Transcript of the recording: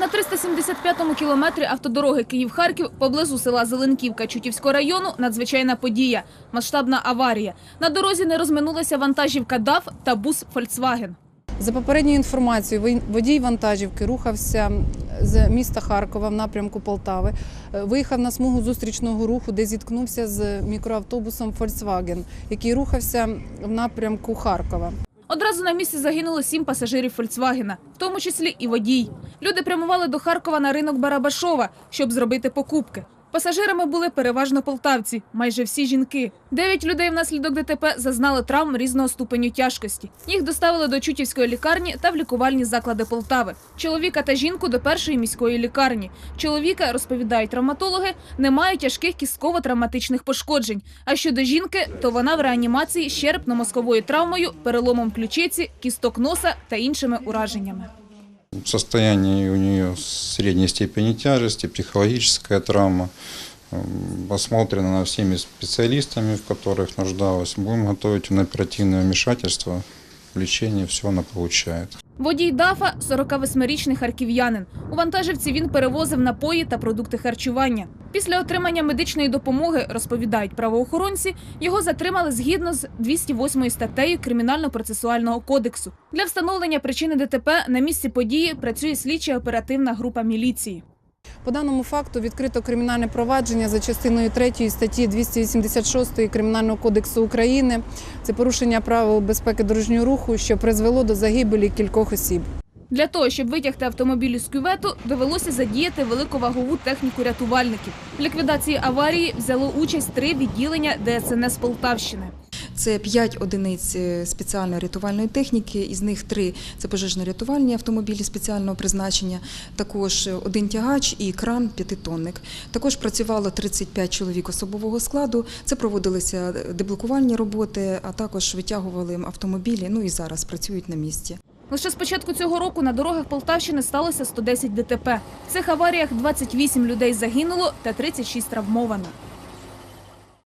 На 375-му кілометрі автодороги Київ-Харків поблизу села Зеленківка Чутівського району надзвичайна подія – масштабна аварія. На дорозі не розминулася вантажівка ДАФ та бус «Фольксваген». За попередньою інформацією, водій вантажівки рухався з міста Харкова в напрямку Полтави. Е, Виїхав на смугу зустрічного руху, де зіткнувся з мікроавтобусом Volkswagen, який рухався в напрямку Харкова. Одразу на місці загинуло сім пасажирів «Фольксвагена», в тому числі і водій. Люди прямували до Харкова на ринок Барабашова, щоб зробити покупки. Пасажирами були переважно полтавці, майже всі жінки. Дев'ять людей внаслідок ДТП зазнали травм різного ступеню тяжкості. Їх доставили до Чутівської лікарні та в лікувальні заклади Полтави. Чоловіка та жінку до першої міської лікарні. Чоловіка, розповідають травматологи, не має тяжких кістково-травматичних пошкоджень. А щодо жінки, то вона в реанімації з черепно-мозковою травмою, переломом ключиці, кісток носа та іншими ураженнями. Состояние у нее средней степени тяжести, психологическая травма. Осмотрена она всеми специалистами, в которых нуждалась. Будем готовить на оперативное вмешательство, лечение, все она получает. Водій ДАФа – 48-річний харків'янин. У вантажівці він перевозив напої та продукти харчування. Після отримання медичної допомоги, розповідають правоохоронці, його затримали згідно з 208 статтею Кримінально-процесуального кодексу. Для встановлення причини ДТП на місці події працює слідча оперативна група міліції. По даному факту відкрито кримінальне провадження за частиною 3 статті 286 Кримінального кодексу України. Це порушення правил безпеки дорожнього руху, що призвело до загибелі кількох осіб. Для того, щоб витягти автомобіль із кювету, довелося задіяти великовагову техніку рятувальників. В ліквідації аварії взяло участь три відділення ДСНС Полтавщини. Це 5 одиниць е, спеціальної рятувальної техніки, із них 3 – це пожежно-рятувальні автомобілі спеціального призначення, також е, один тягач і кран п'ятитонник. Також працювало 35 чоловік особового складу. Це проводилися е, деблокувальні роботи, а також витягували автомобілі. Ну і зараз працюють на місці. Лише з початку цього року на дорогах Полтавщини сталося 110 ДТП. В цих аваріях 28 людей загинуло та 36 травмовано.